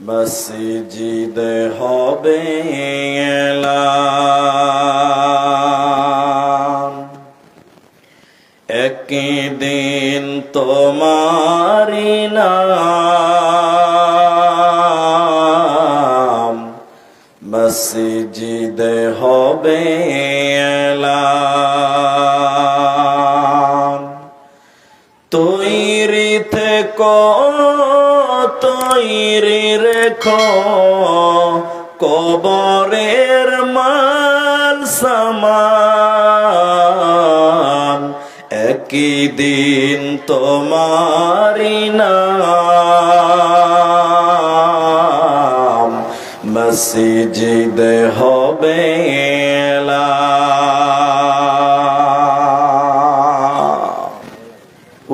মসজিদে হবে একদিন তোমারি নাম। মসজিদে হবে এলান তৈরি থেকো তৈরি রেখো কবরের মাল সামান। একই দিন তোমারি নাম মসজিদে হবে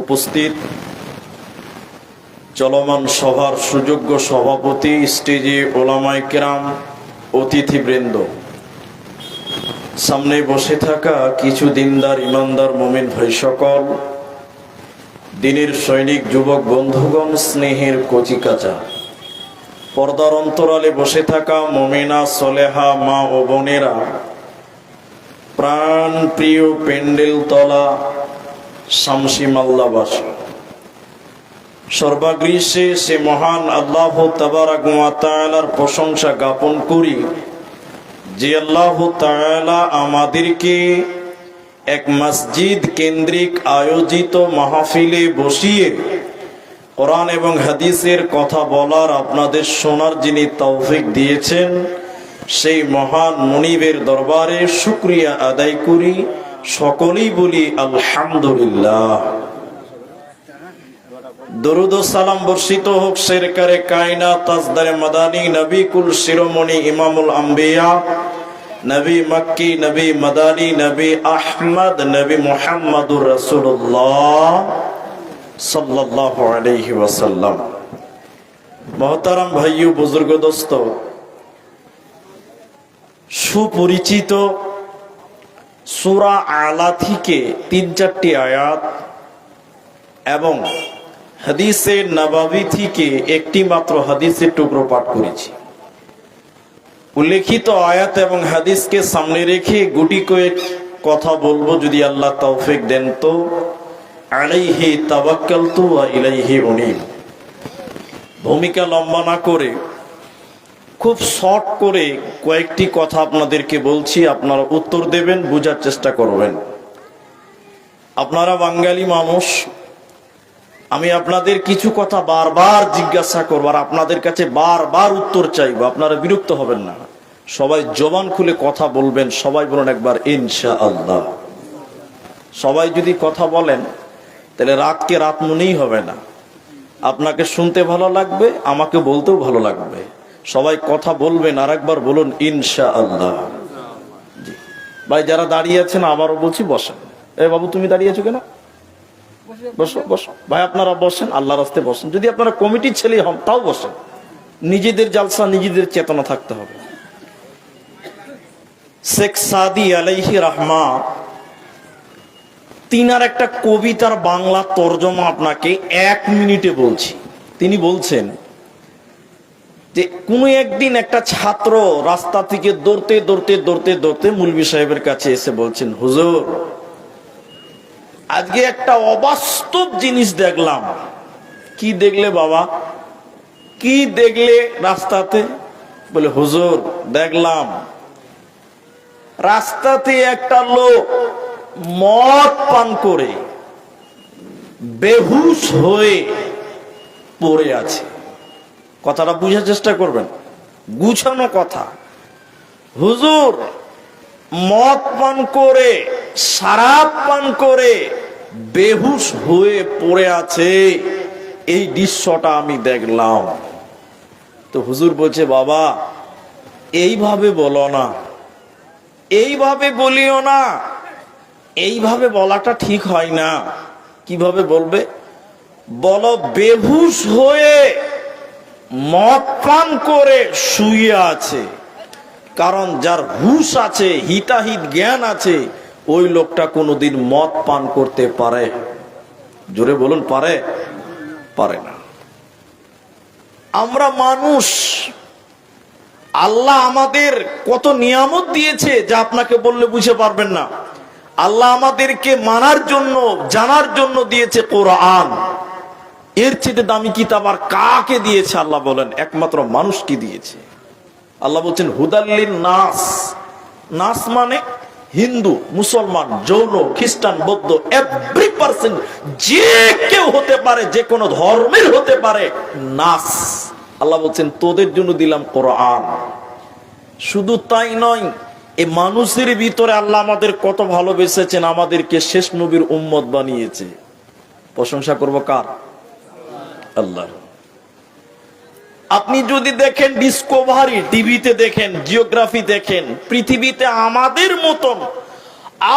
উপস্থিত চলমান সভার সুযোগ্য সভাপতি স্টেজে ওলামাই কেরাম, অতিথিবৃন্দ। সামনে বসে থাকা কিছু দিনদার, ইমানদার মোমিন ভাই সকল, দিনের সৈনিক, যুবক, বন্ধুগণ, স্নেহের কচিকাচা পর্দার অন্তরালে বসে থাকা মমিনা, সলেহা, মা ও বোনেরা প্রাণ প্রিয় পেন্ডেল তলা শামসি মাল্লাবাসী সর্বাগ্রীষে সে মহান আল্লাহ তাবারার প্রশংসা জ্ঞাপন করি যে আল্লাহ তাআলা আমাদেরকে এক মসজিদ কেন্দ্রিক আয়োজিত মাহফিলে বসিয়ে কোরআন এবং হাদিসের কথা বলার আপনাদের শোনার যিনি তৌফিক দিয়েছেন, সেই মহান মনিবের দরবারে শুক্রিয়া আদায় করি। সকলেই বলি আলহামদুলিল্লাহ। দরুদ সালাম বর্ষিত হোক শেরকারে কায়না তাজদারে মাদানী নবী কুল শিরোমণি ইমামুল আম্বিয়া, নবী মক্কি, নবী মাদানী, নবী আহমদ, নবী মুহাম্মদুর রাসূলুল্লাহ সাল্লাল্লাহু আলাইহি ওয়াসাল্লাম। মহতারাম ভাইয়ু, বুজুর্গ দোস্ত, সুপরিচিত সুরা আলা থেকে তিন চারটি আয়াত এবং হাদিসে নবাবি থেকে একটি মাত্র হাদিসের টুকরো পাঠ করেছি। উল্লেখিত আয়াত এবং হাদিসকে সামনে রেখে গুটি কয়েক কথা বলব যদি আল্লাহ তৌফিক দেন তো। আলাইহি তাবাক্কালতু ওয়া ইলাইহি উনীব। ভূমিকা লম্বা না করে, খুব শর্ট করে কয়েকটি কথা আপনাদেরকে বলছি, আপনারা উত্তর দেবেন, বোঝার চেষ্টা করবেন। আপনারা বাঙালি মানুষ আমি আপনাদের কিছু কথা বারবার জিজ্ঞাসা করব আর আপনাদের কাছে বারবার উত্তর চাইব। আপনারা বিরক্ত হবেন না। সবাই জবান খুলে কথা বলবেন, সবাই বলুন একবার ইনশা আল্লাহ সবাই যদি কথা বলেন, তাহলে রাতকে রাত মনেই হবে না। আপনাকে শুনতে ভালো লাগবে, আমাকে বলতেও ভালো লাগবে। সবাই কথা বলবেন আর একবার বলুন ইনশা আল্লাহ ভাই, যারা দাঁড়িয়ে আছেন, আবারও বলছি, বসেন। এ বাবু, তুমি দাঁড়িয়ে আছো কেন? বসো বসো। ভাই, আপনারা বসেন আল্লাহ রাস্তে বসেন। যদি আপনারা কমিটির হন, তাও বসেন। নিজেদের জালসা, নিজেদের চেতনা থাকতে হবে। শেখ সাদি আলাইহি রাহমা, তিনার একটা কবিতার বাংলা তর্জমা আপনাকে এক মিনিটে বলছি। তিনি বলছেন যে, কোনো একদিন একটা ছাত্র রাস্তা থেকে দৌড়তে দৌড়তে দৌড়তে দৌড়তে মুলবি সাহেবের কাছে এসে বলছেন, হুজুর আজকে একটা অবাস্তব জিনিস দেখলাম। কি দেখলে বাবা? কি দেখলে রাস্তাতে? বলে, হুজুর, দেখলাম। রাস্তাতে একটা লোক মদ পান করে, বেহুশ হয়ে পড়ে আছে। কথাটা বুঝার চেষ্টা করবেন। গুছানো কথা। হুজুর মদ পান করে, সারাপ পান করে বেহুশ হয়ে পড়ে আছে। এই দৃশ্যটা আমি দেখলাম। তো হুজুর বলছে, বাবা, এইভাবে বলো না। এইভাবে বলিও না। এইভাবে বলাটা ঠিক হয় না। কীভাবে বলবে? বলো, বেহুশ হয়ে মদ পান করে শুয়ে আছে। কারণ যার হুশ আছে, হিতাহিত জ্ঞান আছে, ওই লোকটা কোনোদিন মদ পান করতে পারে। জোরে বলুন, পারে? পারে না। আমরা মানুষ, আল্লাহ আমাদের কত নিয়ামত দিয়েছে যা আপনাকে বললে বুঝে পারবেন না। আল্লাহ আমাদেরকে মানার জন্য, জানার জন্য দিয়েছে কোরআন। এর চেয়ে দামি কিতাব আর কাকে দিয়েছে আল্লাহ বলেন? একমাত্র মানুষকে দিয়েছে? আল্লাহ বলছেন হুদাল্লিন নাস নাস মানে হিন্দু, মুসলমান জৈন খ্রিস্টান, বৌদ্ধ এভরি পার্সন যে কেউ হতে পারে, যে কোনো ধর্মের হতে পারে, নাস। আল্লাহ বলছেন, তোদের জন্য দিলাম কোরআন। শুধু তাই নয় এই মানুষের ভিতরে আল্লাহ আমাদের কত ভালোবেসেছেন, আমাদেরকে শেষ নবীর উম্মত বানিয়েছে। প্রশংসা করব কার? আল্লাহ আপনি যদি দেখেন ডিসকভারি টিভিতে দেখেন জিওগ্রাফি দেখেন, পৃথিবীতে আমাদের মতন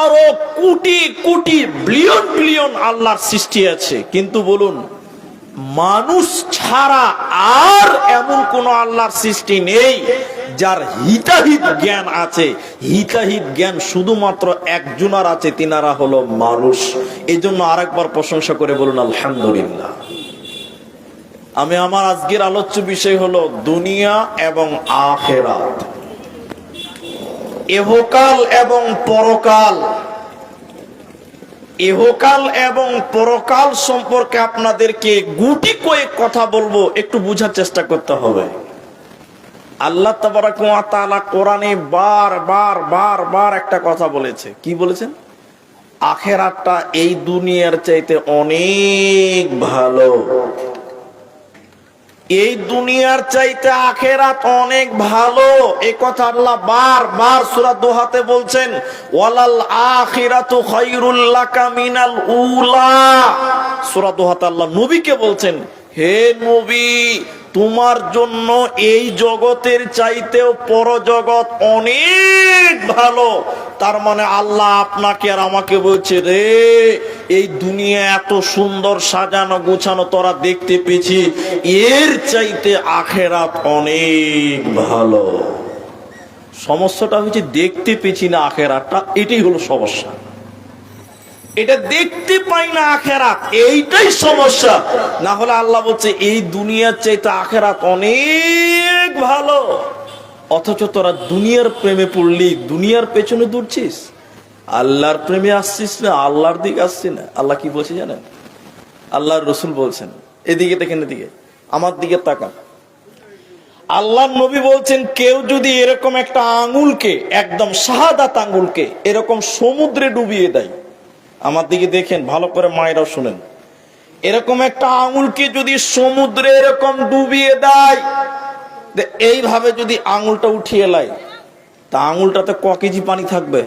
আরও কোটি কোটি বিলিয়ন বিলিয়ন আল্লাহর সৃষ্টি আছে। কিন্তু বলুন, মানুষ ছাড়া আর এমন কোন আল্লাহর সৃষ্টি নেই যার হিতাহিত জ্ঞান আছে। হিতাহিত জ্ঞান শুধুমাত্র একজনার আছে, তিনারা হলো মানুষ। এই জন্য আরেকবার প্রশংসা করে বলুন, আলহামদুলিল্লাহ। আমি আমার আজকের আলোচ্য বিষয় হলো দুনিয়া এবং আখেরাত। এহকাল এবং পরকাল। এহকাল এবং পরকাল সম্পর্কে আপনাদেরকে গুটি কয়েক কথা বলব, একটু বুঝার চেষ্টা করতে হবে। আল্লাহ কোরআনে বার বার বার বার একটা কথা বলেছে। কি বলেছেন? আখেরাতটা এই দুনিয়ার চাইতে অনেক ভালো। এই দুনিয়ার চাইতে আখেরাত অনেক ভালো। এ কথা আল্লাহ বার বার সূরা দোহাতে বলছেন, ওয়ালাল আখিরাতু খায়রুল লাকা মিনাল উলা। সূরা দোহাতে আল্লাহ নবীকে বলছেন, হে নবী, তোমার জন্য এই জগতের চাইতেও পরজগৎ অনেক ভালো। তার মানে আল্লাহ আপনাকে আর আমাকে বলছে, রে, এই দুনিয়া এত সুন্দর সাজানো গোছানো, তোরা দেখতে পেয়েছি এর চাইতে আখেরাত অনেক ভালো। সমস্যাটা হচ্ছে দেখতে পেয়েছি না আখেরাতটা, এটাই হলো সমস্যা। এটা দেখতে পাই না আখেরাত, এইটাই সমস্যা। না হলে আল্লাহ বলছে, এই দুনিয়ার চাইতে আখেরাত অনেক ভালো। অথচ তোরা দুনিয়ার প্রেমে পড়লি, দুনিয়ার পেছনে দৌড়ছিস। আল্লাহর প্রেমে আসছিস না, আল্লাহর দিকে আসছি না। আল্লাহ কি বলছে জানেন? আল্লাহর রসুল বলছেন, এদিকে দেখেন এদিকে, আমার দিকে তাকান। আল্লাহ নবী বলছেন, কেউ যদি এরকম একটা আঙুলকে, একদম শাহাদাত আঙুলকে, এরকম সমুদ্রে ডুবিয়ে দেয়, আমার দিকে দেখেন, ভালো করে মায়েরাও শুনেন। এরকম একটা আঙুলকে যদি সমুদ্রে এরকম ডুবিয়ে দেয় এইভাবে যদি আঙুলটা উঠিয়ে লাই, তা আঙুলটাতে ক কেজি পানি থাকবে?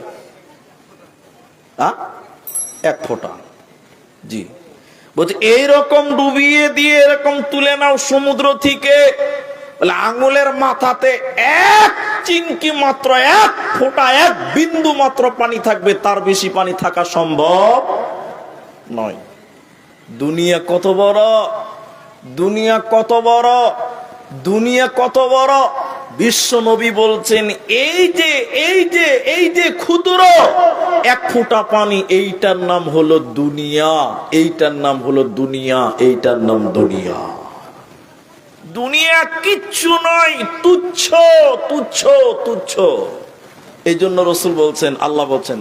এক ফোঁটা। জি। বলছে, এইরকম ডুবিয়ে দিয়ে এরকম তুলে নাও সমুদ্র থেকে আঙুলের মাথাতে এক চিনকি মাত্র, এক ফোঁটা, এক বিন্দু মাত্র পানি থাকবে, তার বেশি পানি থাকা সম্ভব নয়। দুনিয়া কত বড়? দুনিয়া কত বড়? দুনিয়া কত বড়? বিশ্ব নবী বলছেন, এই যে এই যে এই যে ক্ষুদ্র, এক ফোঁটা পানি, এইটার নাম হলো দুনিয়া, এইটার নাম হলো দুনিয়া, এইটার নাম দুনিয়া। দুনিয়া কিচ্ছু নয়, তুচ্ছ তুচ্ছ তুচ্ছ। এই জন্য রসুল বলছেন, আল্লাহ বলছেন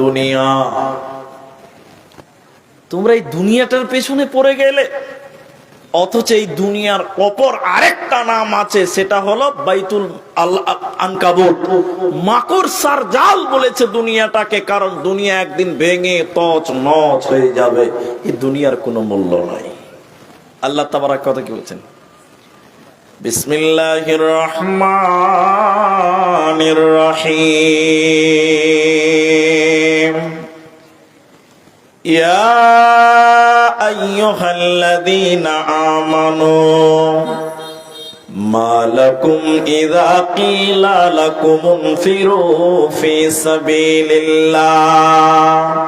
দুনিয়া তোমরা এই দুনিয়াটার পেছনে পড়ে গেলে অথচ এই দুনিয়ার অপর আরেকটা নাম আছে, সেটা হলো বাইতুল সার জাল বলেছে দুনিয়াটাকে, কারণ দুনিয়া একদিন ভেঙে তছ নচ হয়ে যাবে। এই দুনিয়ার কোনো মূল্য নাই। আল্লাহ তাবারাক কথা কি বলছেন? বিসমিল্লাহির ইয়া আইয়ুহাল্লাযীনা আমানু ما لكم إذا قيل لكم انفروا في سبيل الله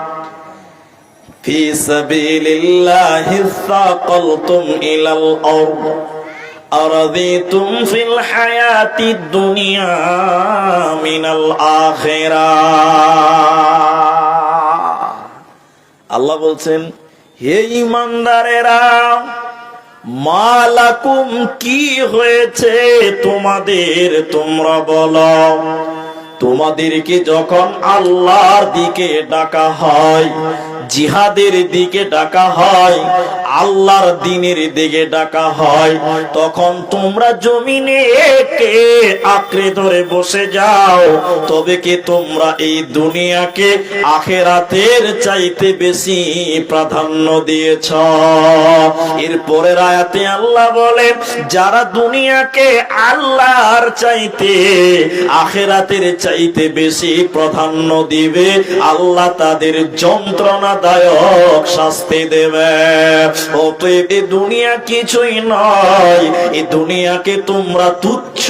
في سبيل الله اثاقلتم إلى الأرض أرضيتم في الحياة الدنيا من الآخرة আল্লাহ বলছেন হে ইমানদারেরা মালাকুম কি হয়েছে তোমাদের তোমরা বলো। তোমাদেরকে যখন আল্লাহর দিকে ডাকা হয় জিহাদের দিকে ডাকা হয়, আল্লাহর দিনের দিকে ডাকা হয়। তখন তোমরা জমিনে কে আঁকড়ে ধরে বসে যাও। তবে কি তোমরা এই দুনিয়াকে আখেরাতের চাইতে বেশি প্রাধান্য দিয়েছ? এরপরের আয়াতে আল্লাহ বলেন, যারা দুনিয়াকে আল্লাহর চাইতে, আখেরাতের চাইতে বেশি প্রাধান্য দিবে, আল্লাহ তাদের যন্ত্রণাদায়ক শাস্তি দেবে। অতএব এ দুনিয়া কিছুই নয় এই দুনিয়াকে তোমরা তুচ্ছ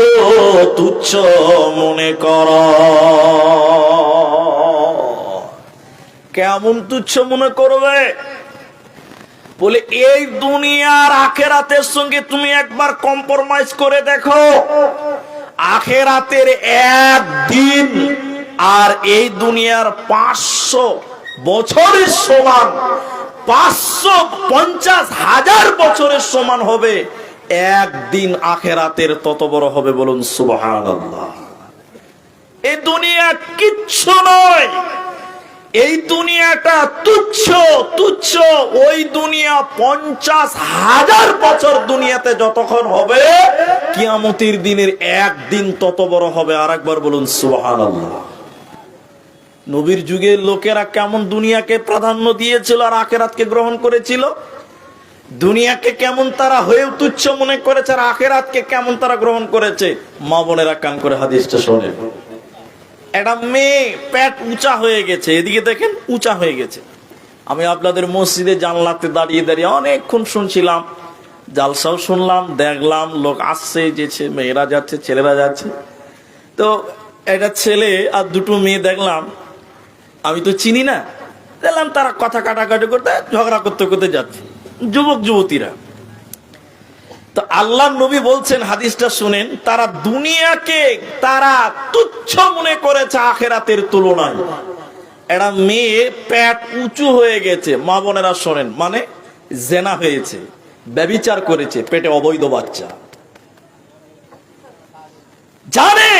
তুচ্ছ মনে করো। কেমন তুচ্ছ মনে করবে? বলে, এই দুনিয়ার আখেরাতের সঙ্গে তুমি একবার কম্প্রোমাইজ করে দেখো। আখেরাতের একদিন আর এই দুনিয়ার পাঁচশো বছরের সমান পাঁচশো পঞ্চাশ হাজার বছরের সমান হবে। একদিন আখেরাতের তত বড় হবে বলুন সুবহান এই দুনিয়া কিচ্ছু নয়। এই দুনিয়াটা তুচ্ছ তুচ্ছ। ওই দুনিয়া পঞ্চাশ হাজার বছর দুনিয়াতে যতক্ষণ হবে, কিয়ামতির দিনের একদিন তত বড় হবে। আর একবার বলুন সুহান নবীর যুগের লোকেরা কেমন দুনিয়াকে প্রাধান্য দিয়েছিল আর আখেরাতকে গ্রহণ করেছিল? দুনিয়াকে কেমন তারা হয়ে তুচ্ছ মনে করেছে আর আখেরাতকে কেমন তারা গ্রহণ করেছে? মা বোনেরা কান করে হাদিসটা শোনে। একটা মেয়ে প্যাট উঁচা হয়ে গেছে, এদিকে দেখেন, উঁচা হয়ে গেছে। আমি আপনাদের মসজিদে জানলাতে দাঁড়িয়ে দাঁড়িয়ে অনেকক্ষণ শুনছিলাম, জালসাও শুনলাম, দেখলাম, লোক আসছে যেছে মেয়েরা যাচ্ছে, ছেলেরা যাচ্ছে। তো একটা ছেলে আর দুটো মেয়ে দেখলাম আমি তো চিনি না। দেখলাম তারা কথা কাটাকাটি করতে, ঝগড়া করতে করতে যাচ্ছে। যুবক, যুবতীরা। তো আল্লাহ নবী বলছেন, হাদিসটা শুনেন, তারা দুনিয়াকে তারা তুচ্ছ মনে করেছে, আখেরাতের তুলনায়। একটা মেয়ে প্যাট উঁচু হয়ে গেছে। মা বোনেরা শোনেন মানে জেনা হয়েছে, ব্যবিচার করেছে, পেটে অবৈধ বাচ্চা। জানে,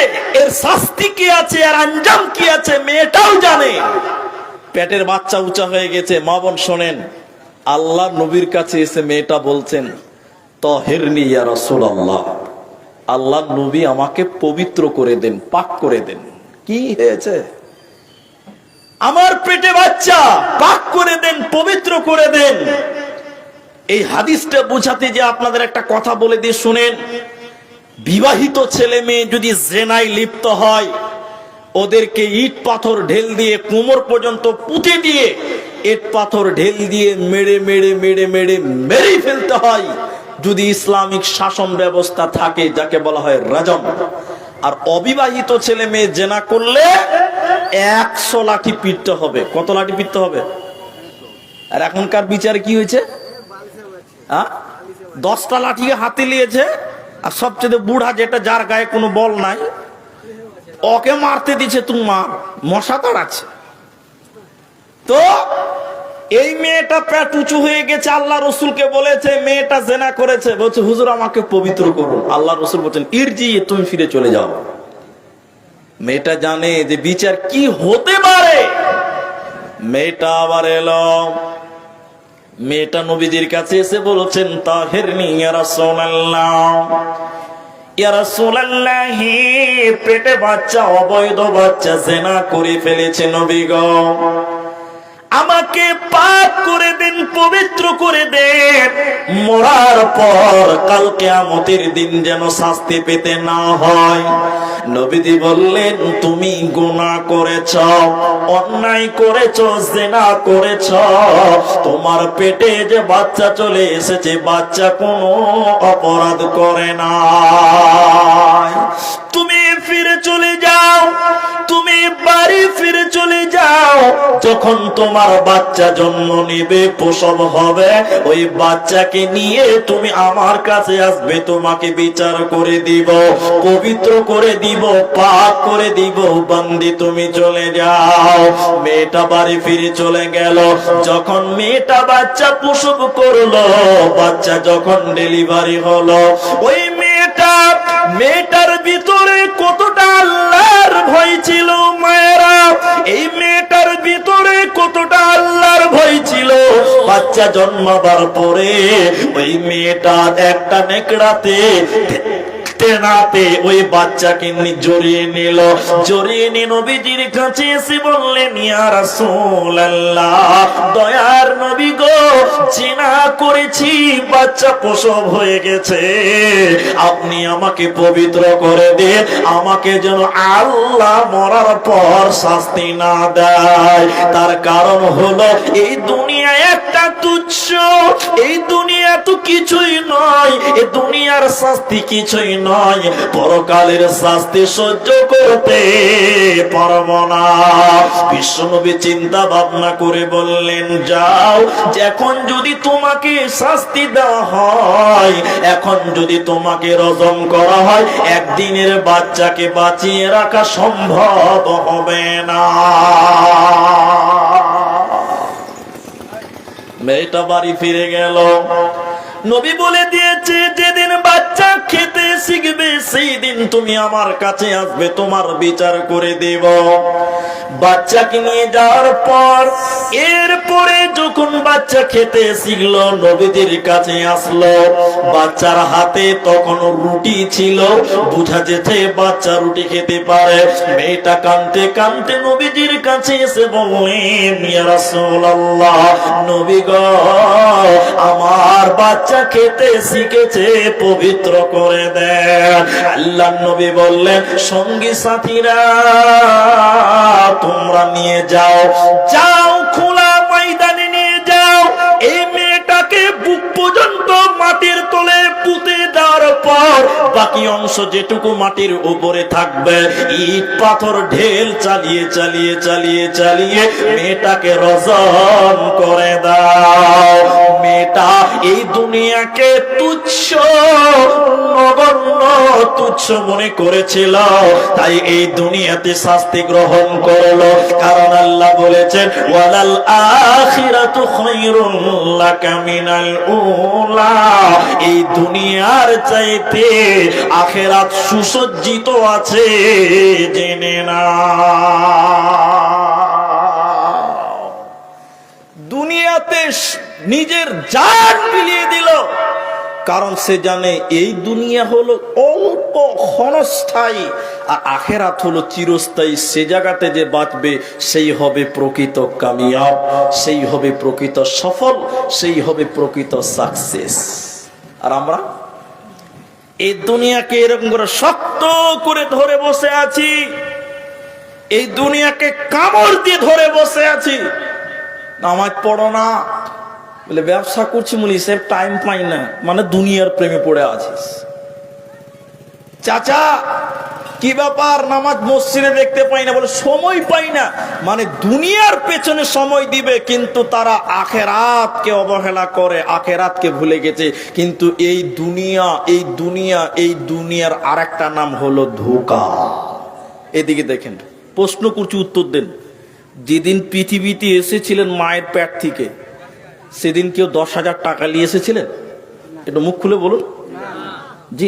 এর শাস্তি কি আছে, আর আঞ্জাম কি আছে, মেয়েটাও জানে। পেটের বাচ্চা উঁচা হয়ে গেছে, মা বোন শোনেন, আল্লাহ নবীর কাছে এসে মেয়েটা বলছেন, তহেরনি রাসূলুল্লাহ, আল্লাহ নবী আমাকে পবিত্র করে দেন, পাক করে দেন। কি হয়েছে? আমার পেটে বাচ্চা, পাক করে দেন, পবিত্র করে দেন। এই হাদিসটা বোঝাতে যে আপনাদের একটা কথা বলে দিয়ে শুনেন বিবাহিত ছেলে মেয়ে যদি জেনায় লিপ্ত হয়, ওদেরকে ইট পাথর ঢেল দিয়ে কোমর পর্যন্ত পুঁতে দিয়ে ইট পাথর ঢেল দিয়ে মেরে মেরে মেরে মেরে মেরেই ফেলতে হয়। যদি ইসলামিক শাসন ব্যবস্থা থাকে, যাকে বলা হয় রাজম, আর অবিবাহিত ছেলে মেয়ে জেনা করলে একশো লাঠি পিটতে হবে। কত লাঠি পিটতে হবে? আর এখনকার বিচার কি হয়েছে? হ্যাঁ? দশটা লাঠি হাতে নিয়েছে আর সবচেয়ে বুড়া যেটা, যার গায়ে কোনো বল নাই, ওকে মারতে দিছে তোমার মশা তাড়াচ্ছে। তো এই মেয়েটা পেট উঁচু হয়ে গেছে, আল্লাহ রসুলকে বলেছে, মেয়েটা জেনা করেছে, বলছে, হুজুর, আমাকে পবিত্র করুন। আল্লাহ রসুল বলছেন, ইরজি, তুমি ফিরে চলে যাও। মেয়েটা জানে যে বিচার কি হতে পারে। মেয়েটা আবার এলো। মেয়েটা নবীজির কাছে এসে বলছেন, তাহের পেটে বাচ্চা, অবৈধ বাচ্চা জেনা করে ফেলেছে নবী গো। আমাকে পাক করে দেন, পবিত্র করে দেন। মরার পর কালকে আমতের দিন যেন শাস্তি পেতে না হয়। নবীজি বললেন, তুমি গুনাহ করেছ, অন্যায় করেছ, জেনা করেছ। তোমার পেটে যে বাচ্চা চলে এসেছে, বাচ্চা কোনো অপরাধ করে না তুমি ফিরে চলে যাও, তুমি বাড়ি ফিরে চলে যাও। যখন তোমার বাচ্চা জন্ম নেবে, প্রসব হবে, ওই বাচ্চাকে নিয়ে তুমি আমার কাছে আসবে, তোমাকে বিচার করে দিব, পবিত্র করে দিব, পাক করে দিব, বান্দি তুমি চলে যাও। মেয়েটা বাড়ি ফিরে চলে গেল। যখন মেয়েটা বাচ্চা প্রসব করল, বাচ্চা যখন ডেলিভারি হলো, ওই মেয়েটা মেয়েটার ভিতরে কতটা আল্লাহর ভয় ছিল মায়েরা? এই মেয়েটার ভিতরে কতটা আল্লাহর ভয় ছিল? বাচ্চা জন্মাবার পরে ওই মেয়েটা একটা নেকড়াতে আপনি আমাকে পবিত্র করে দিন, আমাকে যেন আল্লাহ মরার পর শাস্তি না দেয়। তার কারণ হলো, এই দুনিয়া একটা তুচ্ছ, এই দুনিয়া তো কিছুই নয় এই দুনিয়ার শাস্তি কিছুই নয় পরকালের শাস্তি সহ্য করতে পারব না। বিশ্বনবী চিন্তা ভাবনা করে বললেন, যাও এখন যদি তোমাকে শাস্তি দেওয়া হয়, এখন যদি তোমাকে রজম করা হয়, একদিনের বাচ্চাকে বাঁচিয়ে রাখা সম্ভব হবে না। মেয়েটা বাড়ি ফিরে গেল। নবী বলে দিয়েছে, যেদিন খেতে শিখবে সেই দিন তুমি আমার কাছে আসবে, তোমার বিচার করে দেব। বাচ্চাকে নিয়ে যাওয়ার পর, এরপরে যখন বাচ্চা খেতে শিখলো, নবীদের কাছে আসলো। বাচ্চার হাতে তখন রুটি ছিল। বুঝা যেতে বাচ্চা রুটি খেতে পারে। মেয়েটা কানতে কানতে নবীজির কাছে এসে রাসূলুল্লাহ, নবী গো, আমার বাচ্চা খেতে শিখেছে, পবিত্র করে দেন। আল্লাহ নবী বললেন, সঙ্গী সাথীরা, তোমরা নিয়ে যাও। যাও, খোলা পর্যন্ত বাকি অংশ যেটুকু মাটির উপরে থাকবে, ইট, পাথর, ঢেল চালিয়ে চালিয়ে চালিয়ে চালিয়ে মেয়েটাকে রজন করে দাও। মেয়েটা এই দুনিয়াকে তুচ্ছ, নগণ্য তুচ্ছ মনে করেছিল, তাই এই দুনিয়াতে শাস্তি গ্রহণ করল। কারণ আল্লাহ বলেছেন, ওয়ালাল আখিরাতু খায়রুল লাকা উলা। এই দুনিয়ার চাইতে আখেরাত সুসজ্জিত আছে, জেনে না দুনিয়াতে নিজের জান বিলিয়ে দিল, কারণ সে জানে এই দুনিয়া হলো অল্প ক্ষণস্থায়ী, আর আখেরাত হলো চিরস্থায়ী। সে জায়গাতে যে বাঁচবে, সেই হবে প্রকৃত কামিয়াব, সেই হবে প্রকৃত সফল, সেই হবে প্রকৃত সাকসেস। আর আমরা? এই দুনিয়াকে এরকম করে শক্ত করে ধরে বসে আছি। এই দুনিয়াকে কামড় দিয়ে ধরে বসে আছি। নামাজ পড়ো না। বলে, ব্যবসা করছি বলি সে টাইম পাই না। মানে দুনিয়ার প্রেমে পড়ে আছিস। চাচা কি ব্যাপার? নামাজ মসজিদে দেখতে পাই না বলে সময় পাই না। মানে দুনিয়ার পেছনে সময় দিবে, কিন্তু তারা আখেরাতকে অবহেলা করে, আখেরাতকে ভুলে গেছে। কিন্তু এই দুনিয়া এই দুনিয়া, এই দুনিয়ার আরেকটা নাম হলো ধোকা। এদিকে দেখেন, প্রশ্ন করছি উত্তর দেন। যেদিন পৃথিবীতে এসেছিলেন মায়ের প্যাট থেকে, সেদিন কেউ দশ হাজার টাকা নিয়ে এসেছিলেন? একটু মুখ খুলে বলুন। জি